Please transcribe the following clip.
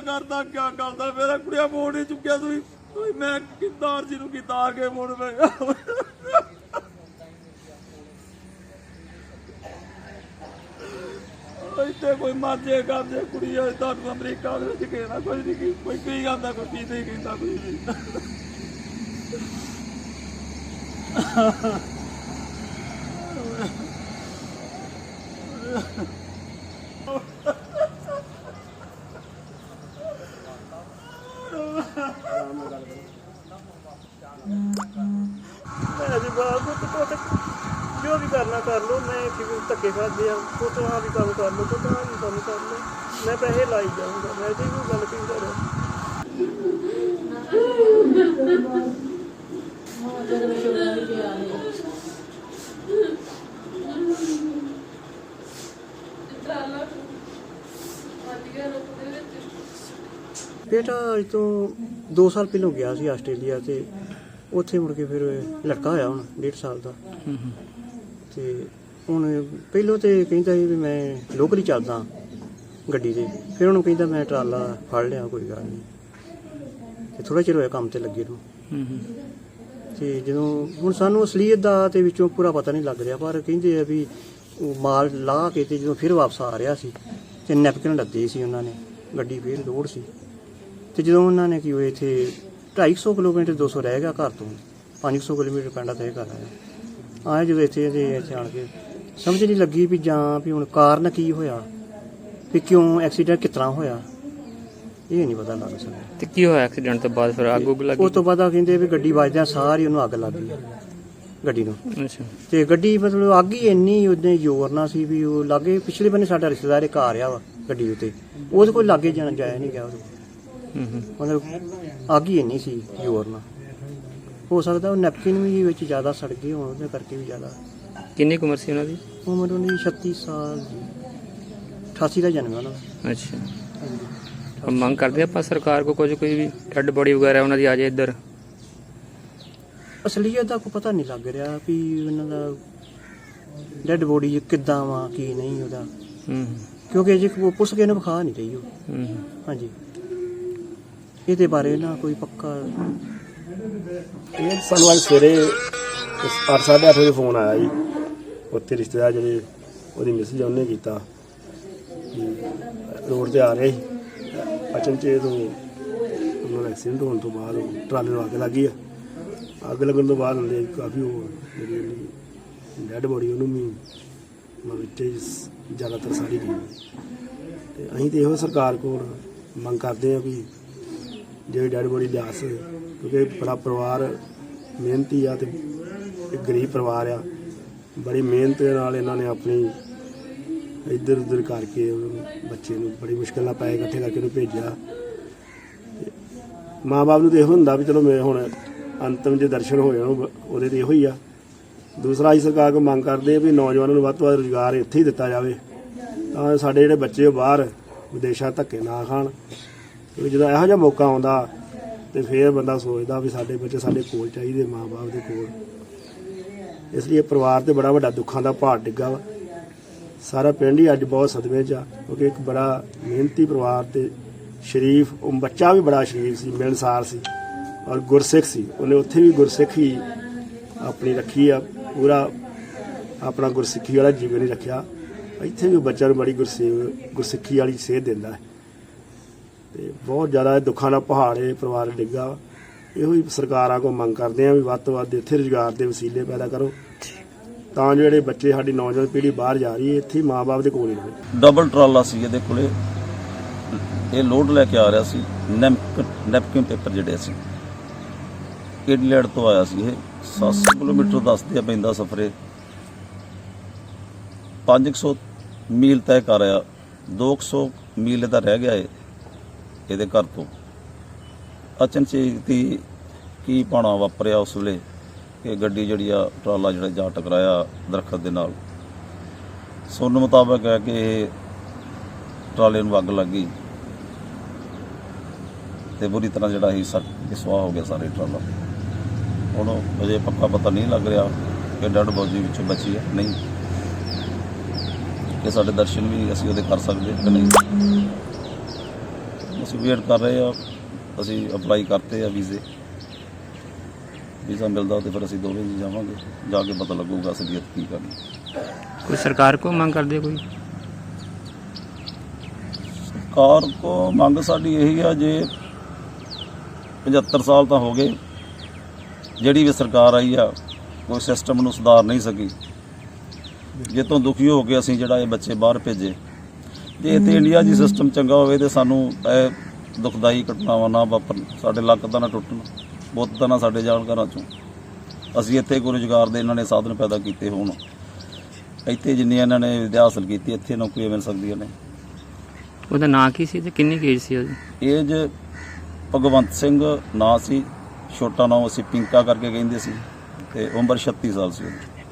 ਕਰਦਾ, ਕਿਆ ਕਰਦਾ? ਮੇਰਾ ਕੁੜੀਆ ਮੋੜ ਨਹੀਂ ਚੁੱਕਿਆ ਤੁਸੀਂ। ਤੁਸੀਂ ਮੈਂ ਕਿਦਾਰ ਜੀ ਨੂੰ ਕੀਤਾ ਕੇ ਮੋੜ ਮੈਂ ਇੱਥੇ ਕੋਈ ਮਰ ਜੇ ਕੁੜੀ ਆ, ਤੁਹਾਨੂੰ ਅਮਰੀਕਾ ਦੇ ਵਿੱਚ ਕਹਿਣਾ ਕੋਈ ਨਹੀਂ ਕੋਈ ਕੀ ਕਰਦਾ ਕੋਈ ਕੀ ਨਹੀਂ ਕਹਿੰਦਾ ਕੋਈ ਨਹੀਂ ਮੈਂ ਜੀ ਬਾਪ ਪੁੱਤ ਪੁੱਤ ਜੋ ਵੀ ਕਰਨਾ ਕਰ ਲੋ ਮੈਂ ਕਿਵੇਂ ਧੱਕੇ ਖਾਦੇ ਆ ਪੁੱਤ ਆ ਵੀ ਕੰਮ ਕਰ ਲੋ ਪੁੱਤ ਆ ਵੀ ਕੰਮ ਕਰ ਲੋ ਮੈਂ ਪੈਸੇ ਲਾਈ ਜਾਊਂਗਾ ਮੈਂ ਤੇ ਕੋਈ ਗੱਲ ਕੀ ਕਰਾਂ ਬੇਟਾ ਅੱਜ ਤੋਂ 2 ਸਾਲ ਪਹਿਲਾਂ ਗਿਆ ਸੀ ਆਸਟ੍ਰੇਲੀਆ ਤੇ ਉੱਥੇ ਮੁੜ ਕੇ ਫਿਰ ਲੜਕਾ ਹੋਇਆ ਹੁਣ 1.5 ਸਾਲ ਦਾ। ਤੇ ਹੁਣ ਪਹਿਲੋਂ ਤੇ ਕਹਿੰਦਾ ਸੀ ਵੀ ਮੈਂ ਲੋਕਲ ਚੱਲਦਾ ਗੱਡੀ ਤੇ। ਫਿਰ ਉਹਨੂੰ ਕਹਿੰਦਾ ਮੈਂ ਟਰਾਲਾ ਫੜ ਲਿਆ ਕੋਈ ਗੱਲ ਨਹੀਂ ਤੇ ਥੋੜਾ ਚਿਰ ਹੋਇਆ ਕੰਮ ਤੇ ਲੱਗੇ ਨੂੰ। ਤੇ ਜਦੋਂ ਹੁਣ ਸਾਨੂੰ ਅਸਲੀਅਤ ਦਾ ਤੇ ਵਿੱਚੋਂ ਪੂਰਾ ਪਤਾ ਨਹੀਂ ਲੱਗ ਰਿਹਾ ਪਰ ਕਹਿੰਦੇ ਆ ਵੀ ਉਹ ਮਾਲ ਲਾਹ ਕੇ ਤੇ ਜਦੋਂ ਫਿਰ ਵਾਪਸ ਆ ਰਿਹਾ ਸੀ ਤੇ ਨੈਪਕਿਨ ਲੱਦੇ ਸੀ ਉਹਨਾਂ ਨੇ ਗੱਡੀ ਫੇਰ ਲੋਡ ਸੀ। ਤੇ ਜਦੋਂ ਉਹਨਾਂ ਨੇ ਕੀ ਹੋਏ ਇੱਥੇ 250 ਕਿਲੋਮੀਟਰ 200 ਰਹਿ ਗਿਆ ਘਰ ਤੋਂ 500 ਕਿਲੋਮੀਟਰ ਪਿੰਡਾ ਤੈਅ ਕਰ ਆਇਆ। ਆਏ ਜਦੋਂ ਇੱਥੇ ਜੇ ਇੱਥੇ ਆਣ ਕੇ ਸਮਝ ਨਹੀਂ ਲੱਗੀ ਵੀ ਜਾਂ ਵੀ ਹੁਣ ਕਾਰਨ ਕੀ ਹੋਇਆ ਵੀ ਕਿਉਂ ਐਕਸੀਡੈਂਟ ਕਿਤਨਾ ਹੋਇਆ ਇਹ ਨਹੀਂ ਪਤਾ ਲੱਗ ਸਕਦਾ ਤੇ ਕੀ ਹੋਇਆ ਐਕਸੀਡੈਂਟ ਤੋਂ ਬਾਅਦ ਫਿਰ ਅੱਗ ਉੱਗ ਲੱਗੀ? ਉਸ ਤੋਂ ਬਾਅਦ ਆ ਕਹਿੰਦੇ ਵੀ ਗੱਡੀ ਵੱਜਦਿਆਂ ਸਾਰੀ ਉਹਨੂੰ ਅੱਗ ਲੱਗ ਗਈ ਗੱਡੀ ਨੂੰ। ਅੱਛਾ। ਤੇ ਗੱਡੀ ਮਤਲਬ ਅੱਗ ਹੀ ਇੰਨੀ ਉਹਦੇ ਜ਼ੋਰ ਨਾਲ ਸੀ ਵੀ ਉਹ ਲਾਗੇ ਪਿਛਲੇ ਬੰਨੇ ਸਾਡਾ ਰਿਸ਼ਤੇਦਾਰ ਇੱਕ ਆ ਰਿਹਾ ਵਾ ਗੱਡੀ ਉੱਤੇ ਉਹਦੇ ਕੋਲ ਲਾਗੇ ਜਾਣ ਜਾਇਆ ਨਹੀਂ ਗਿਆ ਉਹਦੇ ਮਤਲਬ ਅੱਗ ਹੀ ਇੰਨੀ ਸੀ ਜ਼ੋਰ ਨਾਲ। ਹੋ ਸਕਦਾ ਉਹ ਨੈਪਕਿਨ ਵੀ ਵਿੱਚ ਜ਼ਿਆਦਾ ਸੜ ਗਏ ਹੋਣ ਉਹਦੇ ਕਰਕੇ ਵੀ ਜ਼ਿਆਦਾ। ਕਿੰਨੀ ਕੁ ਉਮਰ ਸੀ ਉਹਨਾਂ ਦੀ? ਉਮਰ ਉਹਦੀ 36 ਸਾਲ ਦੀ। 88 ਦਾ ਜਨਮ ਹੈ ਉਹਨਾਂ ਦਾ। ਅੱਛਾ। ਹੁਣ ਮੰਗ ਕਰਦੇ ਆਪਾਂ ਸਰਕਾਰ ਕੋ ਕੁਝ ਕੋਈ ਵੀ ਡੈਡ ਬੋਡੀ ਵਗੈਰਾ ਉਹਨਾਂ ਦੀ ਆ ਜਾਏ ਇੱਧਰ? ਅਸਲੀਅਤ ਦਾ ਕੋਈ ਪਤਾ ਨਹੀਂ ਲੱਗ ਰਿਹਾ ਵੀ ਉਹਨਾਂ ਦਾ ਡੈਡ ਬੋਡੀ ਕਿੱਦਾਂ ਵਾ ਕੀ ਨਹੀਂ ਉਹਦਾ। ਹੂੰ। ਕਿਉਂਕਿ ਅਜੇ ਉਹ ਪੁਲਿਸ ਕਿਸੇ ਨੂੰ ਵਿਖਾ ਨਹੀਂ ਰਹੀ ਉਹ। ਹੂੰ। ਹਾਂਜੀ। ਇਹਦੇ ਬਾਰੇ ਨਾ ਕੋਈ ਪੱਕਾ ਇਹ ਸਾਨੂੰ ਅੱਜ ਸਵੇਰੇ 8:30 ਵਜੇ ਫੋਨ ਆਇਆ ਜੀ। ਉੱਥੇ ਰਿਸ਼ਤੇਦਾਰ ਜਿਹੜੇ, ਉਹਦੀ ਮੈਸੇਜ ਉਹਨੇ ਕੀਤਾ ਕਿ ਰੋਡ ਤੇ ਆ ਰਹੇ ਸੀ। ਅਚਨਚੇਤ ਉਹਨਾਂ ਦਾ ਐਕਸੀਡੈਂਟ ਹੋਣ ਤੋਂ ਬਾਅਦ ਉਹ ਟਰਾਲੇ ਨੂੰ ਅੱਗ ਲੱਗੀ ਆ। ਅੱਗ ਲੱਗਣ ਤੋਂ ਬਾਅਦ ਉਹਦੇ ਕਾਫੀ ਉਹ ਜਿਹੜੀ ਡੈਡ ਬੋਡੀ ਉਹਨੂੰ ਵੀ ਮਤਲਬ ਜ਼ਿਆਦਾਤਰ ਸਾਰੀ ਗਈ। ਤੇ ਅਸੀਂ ਤੇ ਇਹੋ ਸਰਕਾਰ ਕੋਲ ਮੰਗ ਕਰਦੇ ਆ ਵੀ ਜਿਹੜੀ ਡੈਡ ਬੋਡੀ ਲਿਆ ਸੀ ਕਿਉਂਕਿ ਬੜਾ ਪਰਿਵਾਰ, ਮਿਹਨਤੀ ਆ ਤੇ ਇੱਕ ਗਰੀਬ ਪਰਿਵਾਰ ਆ। ਬੜੀ ਮਿਹਨਤ ਦੇ ਨਾਲ ਇਹਨਾਂ ਨੇ ਆਪਣੀ ਇੱਧਰ ਉੱਧਰ ਕਰਕੇ ਬੱਚੇ ਨੂੰ ਬੜੀ ਮੁਸ਼ਕਲ ਨਾਲ ਪੈਸੇ ਇਕੱਠੇ ਕਰਕੇ ਉਹਨੂੰ ਭੇਜਿਆ। ਮਾਪੇ ਨੂੰ ਤੇ ਇਹੋ ਹੁੰਦਾ ਵੀ ਚਲੋ ਮੈਂ ਹੁਣ ਅੰਤਮ ਜੇ ਦਰਸ਼ਨ ਹੋ ਜਾਣ ਉਹਦੇ ਤੇ ਇਹੋ ਹੀ ਆ। ਦੂਸਰਾ, ਅਸੀਂ ਸਰਕਾਰ ਕੋਲ ਮੰਗ ਕਰਦੇ ਆ ਵੀ ਨੌਜਵਾਨਾਂ ਨੂੰ ਵੱਧ ਤੋਂ ਵੱਧ ਰੁਜ਼ਗਾਰ ਇੱਥੇ ਹੀ ਦਿੱਤਾ ਜਾਵੇ। ਤਾਂ ਸਾਡੇ ਜਿਹੜੇ ਬੱਚੇ ਉਹ ਬਾਹਰ ਵਿਦੇਸ਼ਾਂ ਧੱਕੇ ਨਾ ਖਾਣ। ਕਿਉਂਕਿ ਜਦੋਂ ਇਹੋ ਜਿਹਾ ਮੌਕਾ ਆਉਂਦਾ ਤੇ ਫਿਰ ਬੰਦਾ ਸੋਚਦਾ ਵੀ ਸਾਡੇ ਬੱਚੇ ਸਾਡੇ ਕੋਲ ਚਾਹੀਦੇ ਮਾਪੇ ਦੇ ਕੋਲ। ਇਸ ਲਈ ਇਹ ਪਰਿਵਾਰ ਤੇ ਬੜਾ ਵੱਡਾ ਦੁੱਖਾਂ ਦਾ ਭਾਰ ਡਿੱਗਾ ਵਾ। ਸਾਰਾ ਪਿੰਡ ਹੀ ਅੱਜ ਬਹੁਤ ਸਦਮੇ 'ਚ ਆ, ਕਿਉਂਕਿ ਇੱਕ ਬੜਾ ਮਿਹਨਤੀ ਪਰਿਵਾਰ ਤੇ ਸ਼ਰੀਫ, ਉਹ ਬੱਚਾ ਵੀ ਬੜਾ ਸ਼ਰੀਫ ਸੀ ਮਿਲਣਸਾਰ ਸੀ ਔਰ ਗੁਰਸਿੱਖ ਸੀ। ਉਹਨੇ ਉੱਥੇ ਵੀ ਗੁਰਸਿੱਖ ਹੀ ਆਪਣੀ ਰੱਖੀ ਆ, ਪੂਰਾ ਆਪਣਾ ਗੁਰਸਿੱਖੀ ਵਾਲਾ ਜੀਵਨ ਹੀ ਰੱਖਿਆ। ਇੱਥੇ ਵੀ ਉਹ ਬੱਚਾ ਨੂੰ ਬੜੀ ਗੁਰਸੇ, ਗੁਰਸਿੱਖੀ ਵਾਲੀ ਸੇਧ ਦਿੰਦਾ ਹੈ। ਤੇ ਬਹੁਤ ਜ਼ਿਆਦਾ ਇਹ ਦੁੱਖਾਂ ਦਾ ਪਹਾੜ ਇਹ ਪਰਿਵਾਰ ਡਿੱਗਾ। ਇਹੋ ਹੀ ਸਰਕਾਰਾਂ ਕੋ ਮੰਗ ਕਰਦੇ ਆ ਵੀ ਵੱਧ ਤੋਂ ਵੱਧ ਇੱਥੇ ਰੁਜ਼ਗਾਰ ਦੇ ਵਸੀਲੇ ਪੈਦਾ ਕਰੋ। ਤਾਂ ਜਿਹੜੇ ਬੱਚੇ ਸਾਡੀ ਨੌਜਵਾਨ ਪੀੜ੍ਹੀ ਬਾਹਰ ਜਾ ਰਹੀ ਹੈ, ਇੱਥੇ ਹੀ ਮਾਪੇ ਦੇ ਕੋਲ ਹੀ ਰਹੇ। ਡਬਲ ਟਰਾਲਾ ਸੀ ਇਹਦੇ ਕੋਲੇ। ਇਹ ਲੋਡ ਲੈ ਕੇ ਆ ਰਿਹਾ ਸੀ ਨੈਪਕਿਨ ਨੈਪਕਿਨ ਪੇਪਰ ਜਿਹੜੇ ਸੀ। ਕਿਡਲੈਂਡ ਤੋਂ ਆਇਆ ਸੀ ਇਹ। 700 ਕਿਲੋਮੀਟਰ ਦੱਸਦੇ ਆ ਪੈਂਦਾ ਸਫਰੇ। 500 ਮੀਲ ਤੈਅ ਕਰ ਆਇਆ। 200 ਮੀਲ ਦਾ ਰਹਿ ਗਿਆ ਏ। ਇਹਦੇ ਘਰ ਤੋਂ। ਅਚਨਚੇਤ ਹੀ ਕੀ ਪਾਣਾ ਵਾਪਰਿਆ ਉਸ ਵੇਲੇ ਕਿ ਗੱਡੀ ਜਿਹੜੀ ਆ, ਟਰਾਲਾ ਜਿਹੜਾ ਜਾ ਟਕਰਾਇਆ ਦਰਖਤ ਦੇ ਨਾਲ। ਸੁਣਨ ਮੁਤਾਬਕ ਹੈ ਕਿ ਇਹ ਟਰਾਲੇ ਨੂੰ ਅੱਗ ਲੱਗ ਗਈ ਤੇ ਬੁਰੀ ਤਰ੍ਹਾਂ ਜਿਹੜਾ ਹੀ ਸੱਟ ਕੇ ਸੁਆਹ ਹੋ ਗਿਆ ਸਾਰੇ ਟਰਾਲਾ। ਹੁਣ ਅਜੇ ਪੱਕਾ ਪਤਾ ਨਹੀਂ ਲੱਗ ਰਿਹਾ ਕਿ ਡੱਡ ਬੋਜੀ ਵਿੱਚੋਂ ਬਚੀ ਹੈ ਨਹੀਂ। ਕਿ ਸਾਡੇ ਦਰਸ਼ਨ ਵੀ ਅਸੀਂ ਉਹਦੇ ਕਰ ਸਕਦੇ ਕਿ ਨਹੀਂ। ਅਸੀਂ ਵੇਟ ਕਰ ਰਹੇ ਆ ਅਸੀਂ ਅਪਲਾਈ ਕਰਤੇ ਆ ਵੀਜ਼ੇ। ਵੀਜ਼ਾ ਮਿਲਦਾ ਤੇ ਫਿਰ ਅਸੀਂ ਦੋਵੇਂ ਜੀ ਜਾਵਾਂਗੇ ਜਾ ਕੇ ਪਤਾ ਲੱਗੂਗਾ ਅਸਲੀਅਤ ਕੀ ਕਰਨੀ। ਕੋਈ ਸਰਕਾਰ ਕੋ ਮੰਗ ਕਰਦੇ ਕੋਈ? ਕਾਰ ਕੋ ਮੰਗ ਸਾਡੀ ਇਹੀ ਆ ਜੇ 75 ਸਾਲ ਤਾਂ ਹੋ ਗਏ ਜਿਹੜੀ ਵੀ ਸਰਕਾਰ ਆਈ ਆ ਕੋਈ ਸਿਸਟਮ ਨੂੰ ਸੁਧਾਰ ਨਹੀਂ ਸਕੀ। ਜੇ ਤੋਂ ਦੁਖੀ ਹੋ ਕੇ ਅਸੀਂ ਜਿਹੜਾ ਇਹ ਬੱਚੇ ਬਾਹਰ ਭੇਜੇ ਜੇ ਇੱਥੇ ਇੰਡੀਆ ਦੀ ਸਿਸਟਮ ਚੰਗਾ ਹੋਵੇ ਤੇ ਸਾਨੂੰ ਇਹ ਦੁਖਦਾਈ ਘਟਨਾਵਾਂ ਨਾ ਵਾਪਰਨ ਸਾਡੇ ਲੱਕ ਤਾਂ ਨਾ ਟੁੱਟਣ ਬੁੱਤ ਤਾਂ ਨਾ ਸਾਡੇ ਜਾਣ ਘਰਾਂ ਚੋਂ। ਅਸੀਂ ਇੱਥੇ ਕੋਈ ਰੁਜ਼ਗਾਰ ਦੇ ਇਹਨਾਂ ਨੇ ਸਾਧਨ ਪੈਦਾ ਕੀਤੇ ਹੋਣ। ਇੱਥੇ ਜਿੰਨੀ ਇਹਨਾਂ ਨੇ ਵਿਦਿਆ ਹਾਸਲ ਕੀਤੀ ਇੱਥੇ ਨੌਕਰੀਆਂ ਮਿਲ ਸਕਦੀਆਂ ਨੇ। ਉਹਦਾ ਨਾਂ ਕੀ ਸੀ ਤੇ ਕਿੰਨੀ ਏਜ ਸੀ ਉਹਦੀ? ਏਜ ਭਗਵੰਤ ਸਿੰਘ ਨਾਂ ਸੀ ਛੋਟਾ ਨਾਮ ਅਸੀਂ ਪਿੰਕਾ ਕਰਕੇ ਕਹਿੰਦੇ ਸੀ। ਤੇ ਉਮਰ 36 ਸਾਲ ਸੀ ਉਹਦੀ।